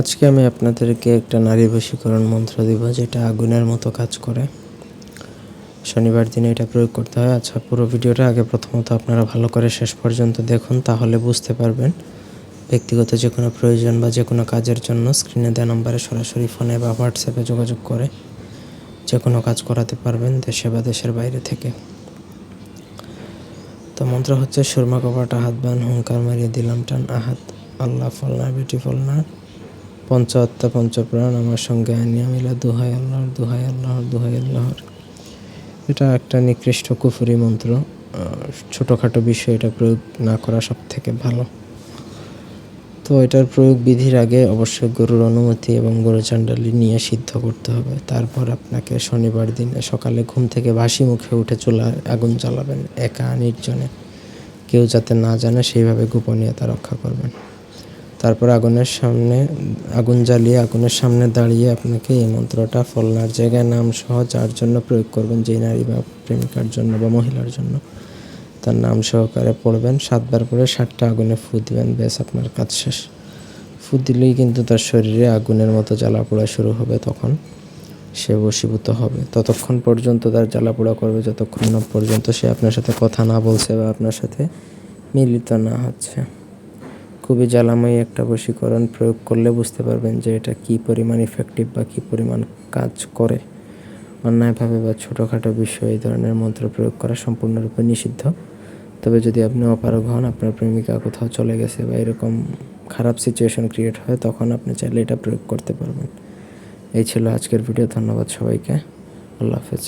আজকে আমি আপনাদেরকে একটা নারী বশীকরণ মন্ত্র দিব, যেটা আগুনের মতো কাজ করে। শনিবার দিনে এটা প্রয়োগ করতে হয়। আচ্ছা পুরো ভিডিওটা আগে প্রথমত আপনারা ভালো করে শেষ পর্যন্ত দেখুন, তাহলে বুঝতে পারবেন। ব্যক্তিগত যে কোনো প্রয়োজন বা যে কোনো কাজের জন্য স্ক্রিনে দেওয়া নম্বরে সরাসরি ফোনে বা হোয়াটসঅ্যাপে যোগাযোগ করে যে কোনো কাজ করাতে পারবেন দেশে বা দেশের বাইরে থেকে। তো মন্ত্র হচ্ছে, সুরমা কপাটা হাত বান, হুঙ্কার মারিয়ে দিলাম টান আহাত। আল্লাহ ফলনা বেটি ফলনা পঞ্চ পঞ্চপ্রাণ, আমার সঙ্গে আনিয়া মিলা দুহাই আল্লাহর দুহাই আল্লাহর দুহাই আল্লাহর। এটা একটা নিকৃষ্ট কুফুরি মন্ত্র ছোটোখাটো বিষয় এটা প্রয়োগ না করা সব থেকে ভালো। তো এটার প্রয়োগ বিধির আগে অবশ্যই গরুর অনুমতি এবং গরু চান্ডালি নিয়ে সিদ্ধ করতে হবে। তারপর আপনাকে শনিবার দিনে সকালে ঘুম থেকে ভাসি মুখে উঠে চুলায় আগুন জ্বালাবেন, একা নির্জনে। কেউ যাতে না জানে সেইভাবে গোপনীয়তা রক্ষা করবেন। তারপর আগুনের সামনে, আগুন জ্বালিয়ে আগুনের সামনে দাঁড়িয়ে আপনাকে এই মন্ত্রটা ফলনার জায়গায় নাম সহ যার জন্য প্রয়োগ করবেন, যে নারী বা প্রেমিকার জন্য বা মহিলার জন্য, তার নাম সহকারে পড়বেন। সাতবার পরে সাতটা আগুনে ফু দিবেন, ব্যাস আপনার কাজ শেষ। ফু দিলেই কিন্তু তার শরীরে আগুনের মতো জ্বালা পোড়া শুরু হবে তখন সে বশীভূত হবে। ততক্ষণ পর্যন্ত তার জ্বালা পোড়া করবে, যতক্ষণ না পর্যন্ত সে আপনার সাথে কথা না বলছে বা আপনার সাথে মিলিত না হচ্ছে। খুবই জ্বালাময়ী একটা বশীকরণ প্রয়োগ করলে বুঝতে পারবেন যে এটা কী পরিমাণ ইফেক্টিভ বা কী পরিমাণ কাজ করে। অন্যায়ভাবে বা ছোটোখাটো বিষয়ে এই ধরনের মন্ত্র প্রয়োগ করা সম্পূর্ণরূপে নিষিদ্ধ। তবে যদি আপনি অপারগ হন, আপনার প্রেমিকা কোথাও চলে গেছে বা এরকম খারাপ সিচুয়েশন ক্রিয়েট হয়, তখন আপনি চাইলে এটা প্রয়োগ করতে পারবেন। এই ছিল আজকের ভিডিও ধন্যবাদ সবাইকে। আল্লাহ হাফেজ।